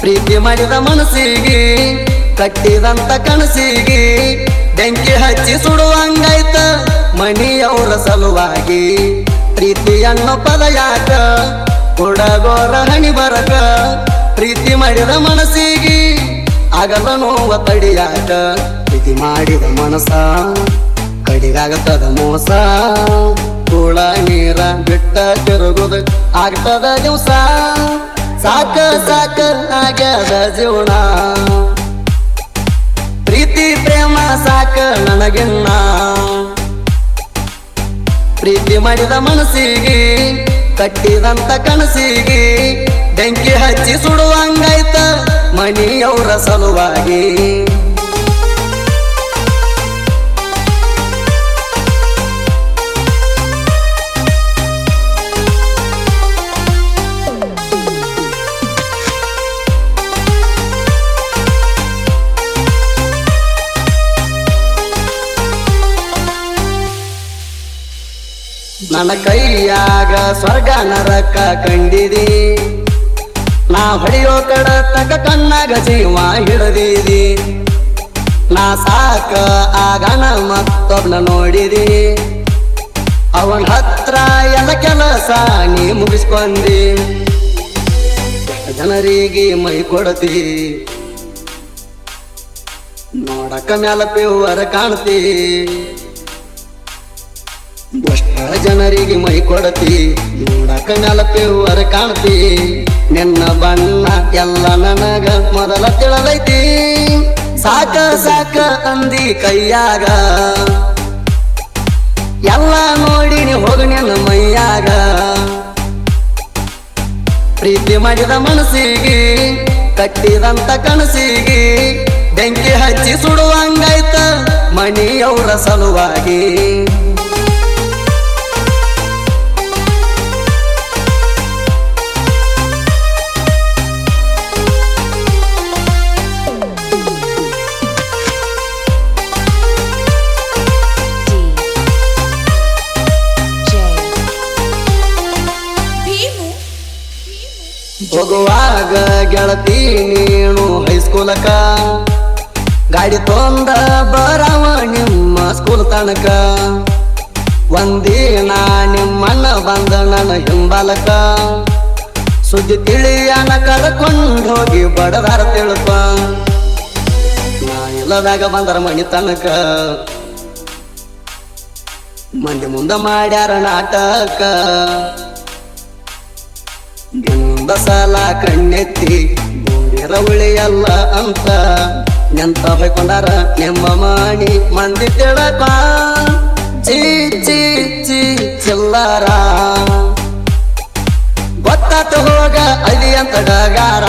ಪ್ರೀತಿ ಮಾಡಿದ ಮನಸ್ಸಿಗೆ, ಕಟ್ಟಿದಂತ ಕನಸಿಗೆ, ಬೆಂಕಿ ಹಚ್ಚಿ ಸುಡುವಂಗಾಯ್ತ ಮನಿಯವರ ಸಲುವಾಗಿ. ಪ್ರೀತಿ ಅನ್ನೋ ಪದ ಯಾಕ ಕೊಡಗೋರ ಹಣಿ ಬರಕ, ಪ್ರೀತಿ ಮಾಡಿದ ಮನಸ್ಸಿಗೆ, ಆಗದ ನೋವ ತಡಿಯಾಕ. ಪ್ರೀತಿ ಮಾಡಿದ ಮನಸ ಕಡಿಗಾಗತ್ತದ ಮೋಸ. ಕೂಳ ನೀರ ಬಿಟ್ಟ ತಿರುಗುದು ಆಗ್ತದ ದಿವಸ. ಸಾಕ ಸಾಕ ಆಗ್ಯದ ಜೀವನ. ಪ್ರೀತಿ, ಪ್ರೇಮ ಸಾಕ ನನಗಿನ್ನ. ಪ್ರೀತಿ ಮಾಡಿದ ಮನಸ್ಸಿಗೆ, ಕಟ್ಟಿದಂತ ಕನಸಿಗೆ, ಬೆಂಕಿ ಹಚ್ಚಿ ಸುಡುವಂಗಾಯ್ತ ಮನೆಯವರ ಸಲುವಾಗಿ. ನನ್ನ ಕೈಯಾಗ ಸ್ವರ್ಗ ನರಕ ಕಂಡಿದಿ. ನಾ ಹೊಡೆಯೋ ಕಡ ತಕ ಕಣ್ಣಾಗ ಜೀವ ಹಿಡದಿದಿ. ನಾ ಸಾಕ ಆಗಣ ಮತ್ತೊಬ್ನ ನೋಡಿದಿ. ಅವನ ಹತ್ರ ಎಲ್ಲ ಕೆಲಸ ನೀ ಮುಗಿಸ್ಕೊಂಡಿ ಜನರಿಗೆ ಮೈ ಕೊಡತಿ. ನೋಡಕ್ಕ ಮ್ಯಾಲ ಪೇವರ ಕಾಣ್ತಿ. ಜನರಿಗೆ ಮೈ ಕೊಡತಿ. ನೋಡಕ ನೆಲಪಿವರ ಕಾಣ್ತಿ. ನಿನ್ನ ಬಣ್ಣ ಎಲ್ಲ ನನಗ ಮೊದಲ ತಿಳಲೈತಿ ಸಾಕ ಸಾಕ ಅಂದಿ ಕೈಯಾಗ. ಎಲ್ಲ ನೋಡಿ ನೀ ಹೋಗಿ ನಿನ್ನ ಮೈಯಾಗ. ಪ್ರೀತಿ ಮಾಡಿದ ಮನಸ್ಸಿಗೆ, ಕಟ್ಟಿದಂತ ಕನಸಿಗೆ, ಬೆಂಕಿ ಹಚ್ಚಿ ಸುಡುವಂಗಾಯ್ತ ಮಣಿಯವರ ಸಲುವಾಗಿ. ಹೋಗುವಾಗ ಗೆಳತಿ ನೀನು ಹೈಸ್ಕೂಲಕ ಗಾಡಿ ತೊಂದ ಬರವ ನಿಮ್ಮ ಸ್ಕೂಲ್ ತನಕ. ಒಂದಿನ ನಿಮ್ಮನ್ನ ಬಂದ ನನ್ನ ಹಿಂಬಾಲಕ. ಸುದ್ದಿ ತಿಳಿಯನ ಕರ್ಕೊಂಡು ಹೋಗಿ ಬಡದಾರ ತಿಳಪ. ನಾ ಇಲ್ಲದಾಗ ಬಂದರ ಮಣಿ ತನಕ. ಮಂದಿ ಮುಂದೆ ಮಾಡ್ಯಾರ ನಾಟಕ. ಸಲ ಕಣ್ಣೆತ್ತಿ ಉಳಿಯಲ್ಲ ಅಂತ. ನೆಂತ ಬೈಕೊಂಡಾರ ನಿಮ್ಮ ಮಾಡಿ ಮಂದಿ ತಿಳಕ ಚೀ ಚೀ ಚೀ, ಚಿಲ್ಲಾರ. ಗೊತ್ತಾತು ಹೋಗ ಅಲ್ಲಿ ಅಂತ ಡಗಾರ.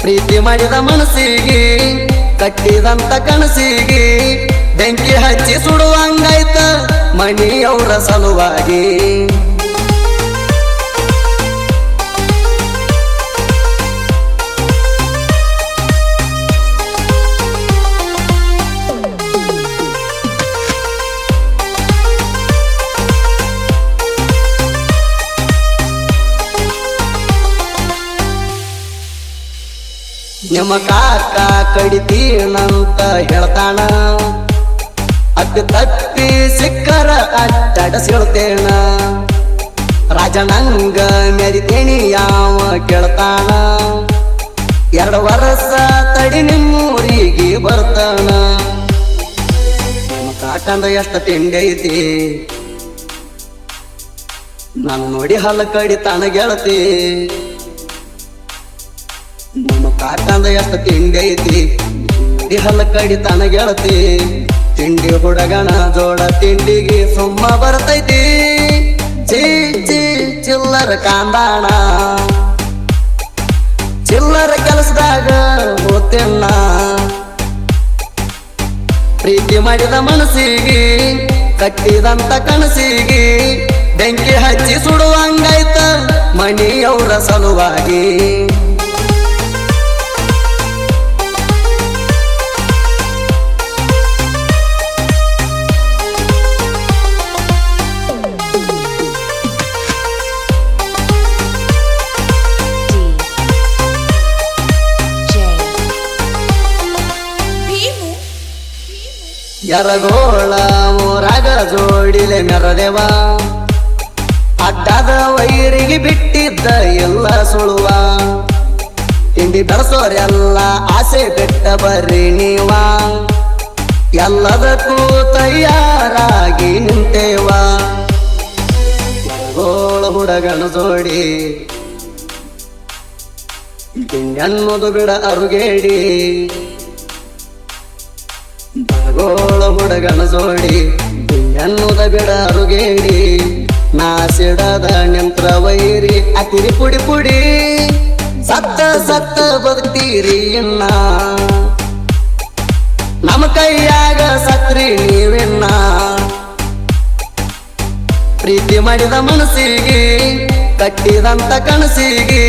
ಪ್ರೀತಿ ಮಾಡಿದ ಮನಸ್ಸಿಗೆ, ಕಟ್ಟಿದಂತ ಕನಸಿಗೆ, ಬೆಂಕಿ ಹಚ್ಚಿ ಸುಡುವಂಗಾಯ್ತ ಮಣಿಯವರ ಸಲುವಾಗಿ. ನಿಮ್ಮ ಕಾಕ ಕಡಿತೀನಂತ ಹೇಳ್ತಾನ. ಅಕ್ಕ ತಪ್ಪಿ ಸಿಕ್ಕರ ಅಡ್ಡಾಡಸಿಳ್ತೇಣ ರಾಜನಂಗ ಮೆರಿತೇಣಿ ಯಾವ ಕೇಳ್ತಾನ. ಎರಡು ವರ್ಷ ತಡಿ ನಿಮ್ಮೂರಿಗೆ ಬರ್ತಾನ. ಕಾಕಂದ ಎಷ್ಟು ತಿಂಡಿ ಐತಿ. ನಾನು ನೋಡಿ ಹಲ್ಲ ಕಡಿತಾನ ಗೆಳತಿ ಕಾಕಂದ ಎಷ್ಟು ತಿಂಡಿ ಐತಿ. ಈ ಕಡಿ ತನ ಗೆಳತಿ. ತಿಂಡಿ ಹುಡಗಣ ಜೋಡ ತಿಂಡಿಗೆ ಸುಮ್ಮ ಬರ್ತೈತಿ. ಚೀ ಚೀ, ಚಿಲ್ಲರ ಕಾಂದಾಣ. ಚಿಲ್ಲರ ಕೆಲಸದಾಗ ಓದ್ತೆಣ್ಣ ಪ್ರೀತಿ ಮಾಡಿದ ಮನಸ್ಸಿಗೆ, ಕಟ್ಟಿದಂತ ಕನಸಿಗೆ, ಬೆಂಕಿ ಹಚ್ಚಿ ಸುಡುವಂಗಾಯ್ತ ಮಣಿಯವರ ಸಲುವಾಗಿ. ಯರಗೋಳ ಊರಾಗ ಜೋಡಿಲೆ ಮೆರದೇವ. ಅಡ್ಡದ ವೈರಿಗೆ ಬಿಟ್ಟಿದ್ದ ಎಲ್ಲ ಸುಳುವ. ತಿಂಡಿ ಬರ್ಸೋರೆಲ್ಲ ಆಸೆ ಬೆಟ್ಟ ಬರ್ರಿ ನೀವ. ಎಲ್ಲದಕ್ಕೂ ತಯಾರಾಗಿ ನಿಂತೇವ. ಗೋಳ ಹುಡಗಳು ಜೋಡಿ. ತಿಂಡನ್ನೋದು ಬಿಡ ಅರುಗೇಡಿ. ಗೋಳ ಹುಡುಗನ ಜೋಡಿ ಎನ್ನುವುದ ಬಿಡ ಅರುಗೇಡಿ ನಾ ಸಿಡದ ನಿಂತ್ರ ವೈರಿ, ಅತಿರಿ ಪುಡಿ ಪುಡಿ, ಸತ್ತ ಸತ್ತ ಬದುಕ್ತೀರಿ ಇನ್ನ. ನಮ್ಮ ಕೈಯಾಗ ಸತ್ರಿ ನೀವಿನ್ನ. ಪ್ರೀತಿ ಮಾಡಿದ ಮನಸ್ಸಿಗೆ, ಕಟ್ಟಿದಂತ ಕನಸಿಗೆ,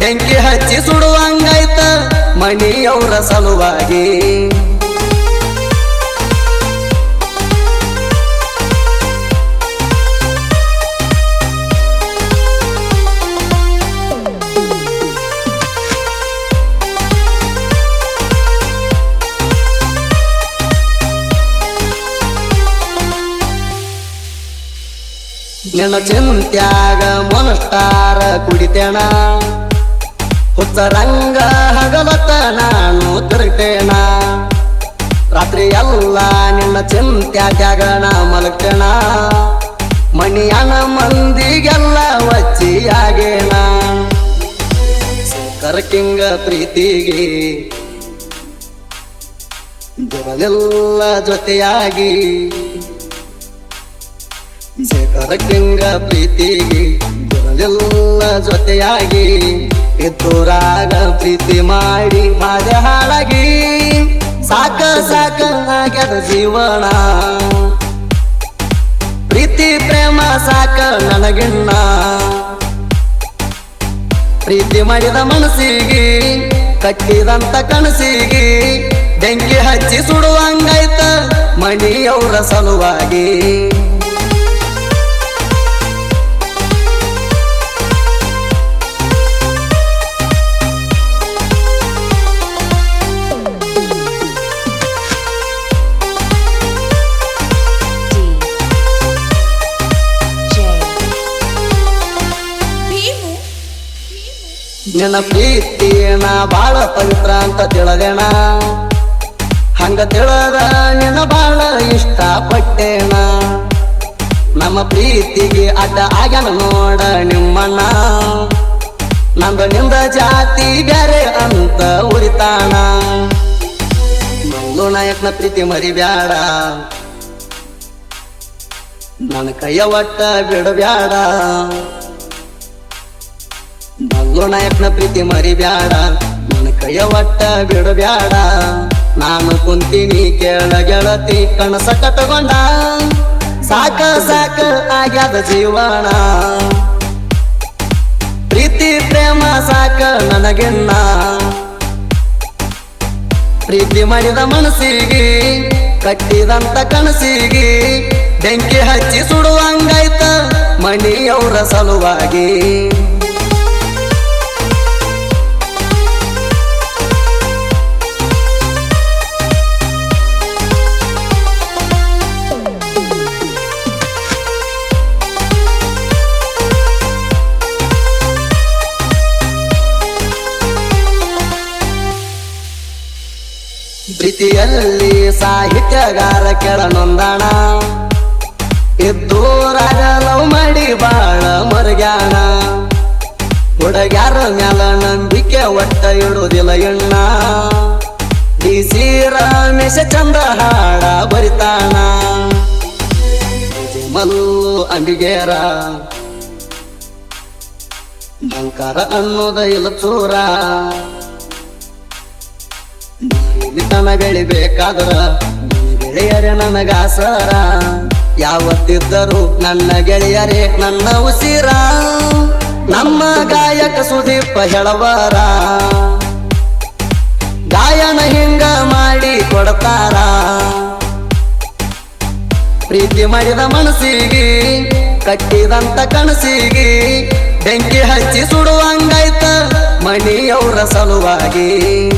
ಬೆಂಕಿ ಹಚ್ಚಿ ಸುಡುವಂಗಾಯ್ತ ಮಣಿಯವರ ಸಲುವಾಗಿ. ನಿನ್ನ ಚಿಂತ್ಯಾಗ ಮೊನಸ್ಟಾರ ಕುಡಿತೇಣ ಹುಚ್ಚರಂಗ ಹಗಲತ್ತ ನಾನು ತಿರುಗ್ತೇಣ ರಾತ್ರಿ ಎಲ್ಲ ನಿನ್ನ ಚಿಂತ್ಯಾಗ ನಾ ಮಲಗ್ತೇಣ. ಮಣಿಯನ ಮಂದಿಗೆಲ್ಲ ವಚ್ಚಿಯಾಗೇಣ ಕರಕಿಂಗ ಪ್ರೀತಿಗೆ ಜೊತೆಯಾಗಿ ಶೇಖರಕ್ಕಿಂಗ ಪ್ರೀತಿಗೆ ಜಗಲೆಲ್ಲ ಜೊತೆಯಾಗಿ ಎತ್ತೂರಾಗ ಪ್ರೀತಿ ಮಾಡಿ ಮಾದೆ ಹಾಳಾಗಿ ಸಾಕ ಸಾಕ ಆಗ್ಯದ ಜೀವನ. ಪ್ರೀತಿ, ಪ್ರೇಮ ಸಾಕ ನನಗಿನ್ನ ಪ್ರೀತಿ ಮಾಡಿದ ಮನಸ್ಸಿಗೆ, ಕಟ್ಟಿದಂತ ಕನಸಿಗೆ, ಬೆಂಕಿ ಹಚ್ಚಿ ಸುಡುವಂಗೈತ ಮಣಿಯವರ ಸಲುವಾಗಿ. ನಿನ್ನ ನಾ ಬಾಳ ಪವಿತ್ರ ಅಂತ ತಿಳದೇಣ ಹಂಗ ತಿಳದ ನಿನ್ನ ಬಾಳ ಇಷ್ಟ ಪಟ್ಟೇಣ ನಮ್ಮ ಪ್ರೀತಿಗೆ ಅಡ್ಡ ಆಗ್ಯಾನ ನೋಡ ನಿಮ್ಮಣ್ಣ. ನಂದು ನಿಂದ ಜಾತಿ ಬ್ಯಾರೆ ಅಂತ ಉರಿತಾಣ ಮಲ್ಲು ನಾಯಕನ ಪ್ರೀತಿ ಮರಿಬ್ಯಾಡ. ನನ್ನ ಕೈಯ ಒಟ್ಟ ಬಿಡಬ್ಯಾಡ. ಮಲ್ಲು ನಾಯಕನ ಪ್ರೀತಿ ಮರಿಬ್ಯಾಡ. ನನ್ನ ಕೈಯ ಒಟ್ಟ ಬಿಡಬ್ಯಾಡ. ನಾನು ಕುಂತೀನಿ ಕೇಳ ಗೆಳತಿ ಕಣಸಕ ಕಟ್ಟಗೊಂಡ ಸಾಕ ಸಾಕ ಆಗ್ಯಾದ ಜೀವನ. ಪ್ರೀತಿ, ಪ್ರೇಮ ಸಾಕ ನನಗೆನ್ನ. ಪ್ರೀತಿ ಮಾಡಿದ ಮನಸ್ಸಿಗೆ, ಕಟ್ಟಿದಂತ ಕನಸಿಗೆ, ಬೆಂಕಿ ಹಚ್ಚಿ ಸುಡುವಂಗಾಯ್ತ ಮಣಿಯವರ ಸಲುವಾಗಿ. ಪ್ರೀತಿಯಲ್ಲಿ ಸಾಹಿತ್ಯಗಾರ ಕೆಳ ನೊಂದಾಣ ಇದ್ದೂರಾಗ ಲವ್ ಮಾಡಿ ಬಾಳ ಮರಗ್ಯಾಣ ಹುಡುಗ್ಯಾರ ಮ್ಯಾಲ ನಂಬಿಕೆ ಒಟ್ಟ ಇಡುವುದಿಲ್ಲ ಎಣ್ಣ. ಡಿ ಸಿ ರಮೇಶ ಚಂದ ಹಾಡ ಬರಿತಾಣ ಮಲ್ಲು ಅಂಬಿಗೇರ. ಬಂಕಾರ ಅನ್ನೋದ ಇಲ್ಲ ಚೂರ. ತನ ಬೆಳಿಬೇಕಾದ್ರ ಗೆಳೆಯರೇ ನನಗಾಸರ. ಯಾವತ್ತಿದ್ದರೂ ನನ್ನ ಗೆಳೆಯರೇ ನನ್ನ ಉಸಿರ. ನಮ್ಮ ಗಾಯಕ ಸುದೀಪ ಹೇಳವರ. ಗಾಯನ ಹಿಂಗ ಮಾಡಿ ಕೊಡ್ತಾರ. ಪ್ರೀತಿ ಮಾಡಿದ ಮನಸ್ಸಿಗೆ, ಕಟ್ಟಿದಂತ ಕನಸಿಗೆ, ಬೆಂಕಿ ಹಚ್ಚಿ ಸುಡುವಂಗಾಯ್ತ ಮಣಿಯವರ ಸಲುವಾಗಿ.